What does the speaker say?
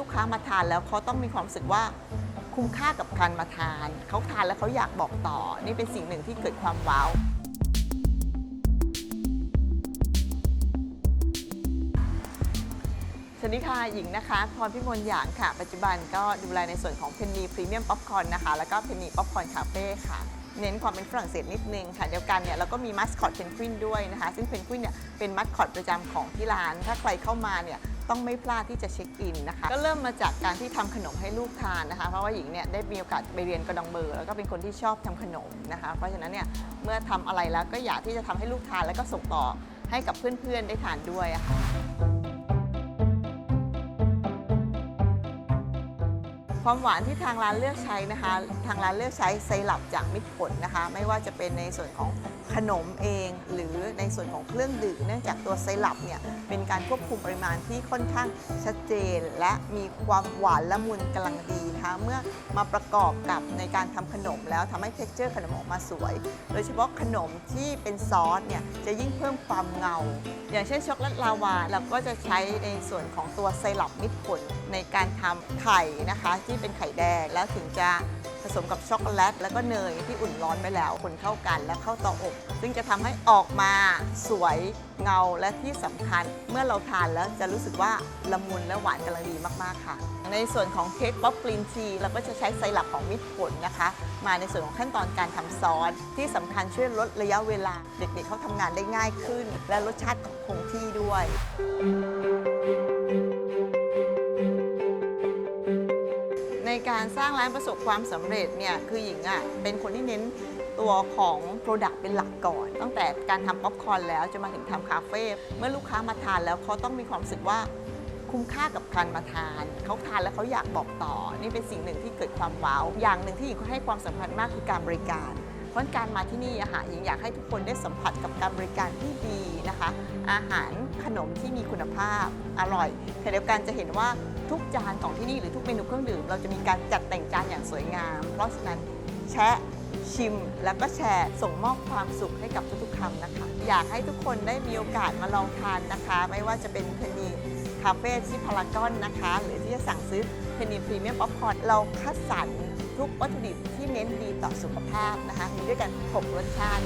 ลูกค้ามาทานแล้วเขาต้องมีความรู้สึกว่าคุ้มค่ากับการมาทาน เขาทานแล้วเขาอยากบอกต่อ นี่เป็นสิ่งหนึ่งที่เกิดความว้าวสวัสดีค่ะหญิงนะคะพรพิมลหยางค่ะ ปัจจุบันก็ดูแลในส่วนของเพนนีพรีเมียมป๊อปคอร์นนะคะ แล้วก็เพนนีป๊อปคอร์นคาเฟ่ค่ะเน้นความเป็นฝรั่งเศสนิดนึงค่ะเดียวกันเนี่ยเราก็มีมัสคอตเพนกวินด้วยนะคะ ซึ่งเพนกวินเนี่ยเป็นมัสคอตประจำของที่ร้าน ถ้าใครเข้ามาเนี่ย ต้องไม่พลาดที่จะเช็คอินนะคะ ก็เริ่มมาจากการที่ทำขนมให้ลูกทานนะคะ เพราะว่าหญิงเนี่ยได้มีโอกาสไปเรียนกระดองเบอร์แล้วก็เป็นคนที่ชอบทำขนมนะคะ เพราะฉะนั้นเนี่ยเมื่อทำอะไรแล้วก็อยากที่จะทำให้ลูกทานแล้วก็ส่งต่อให้กับเพื่อนๆได้ทานด้วยะค่ะ ความหวานที่ทางร้านเลือกใช้นะคะ ทางร้านเลือกใช้ไซรัปจากมิตรผลนะคะ ไม่ว่าจะเป็นในส่วนของขนมเอง หรือในส่วนของเครื่องดื่มเนื่องจากตัวไซรัปเนี่ยเป็นการควบคุมปริมาณที่ค่อนข้างชัดเจน และมีความหวานละมุนกำลังดีนะคะเมื่อมาประกอบกับในการทำขนมแล้วทำให้เท็กเจอร์ขนมออกมาสวย โดยเฉพาะขนมที่เป็นซอสเนี่ยจะยิ่งเพิ่มความเงา อย่างเช่นช็อกโกแลตลาวาเราก็จะใช้ในส่วนของตัวไซรัปมิตรผลในการทำไข่นะคะที่เป็นไข่แดง แล้วถึงจะผสมกับช็อกโกแลต แล้วก็เนยที่อุ่นร้อนไปแล้วคนเข้ากันแล้วเข้าเตาอบ ซึ่งจะทำให้ออกมาสวยเงาและที่สำคัญ เมื่อเราทานแล้วจะรู้สึกว่าละมุนและหวานกำลังดีมากๆค่ะ ในส่วนของเค้กป๊อปกรีนทีเราก็จะใช้ไซรัปของมิตรผลนะคะ มาในส่วนของขั้นตอนการทำซอสที่สำคัญช่วยลดระยะเวลา เด็กๆเขาทำงานได้ง่ายขึ้น และรสชาติคงที่ด้วย การสร้างร้านประสบความสำเร็จเนี่ยคือหญิงอะเป็นคนที่เน้นตัวของ Product เป็นหลักก่อน ตั้งแต่การทำป๊อปคอร์นแล้วจะมาถึงทำคาเฟ่เมื่อลูกค้ามาทานแล้วเขาต้องมีความรู้สึกว่าคุ้มค่ากับการมาทาน เขาทานแล้วเขาอยากบอกต่อ นี่เป็นสิ่งหนึ่งที่เกิดความว้าว อย่างหนึ่งที่หญิงให้ความสำคัญมากคือการบริการ เพราะการมาที่นี่อะค่ะหญิงอยากให้ทุกคนได้สัมผัสกับการบริการที่ดีนะคะ อาหารขนมที่มีคุณภาพอร่อยแต่เดียวกันจะเห็นว่า ทุกจานของที่นี่หรือทุกเมนูเครื่องดื่ม เราจะมีการจัดแต่งจานอย่างสวยงาม เพราะฉะนั้นแชะชิม แล้วก็แชร์ส่งมอบความสุขให้กับทุกๆคำนะคะ อยากให้ทุกคนได้มีโอกาสมาลองทานนะคะ ไม่ว่าจะเป็นเพนีคาเฟ่ที่พารากอนนะคะ หรือที่จะสั่งซื้อเพนนีพรีเมียมป๊อปคอร์นเราคัดสรรทุกวัตถุดิบที่เน้นดีต่อสุขภาพนะคะ มีด้วยกัน 6 รสชาติ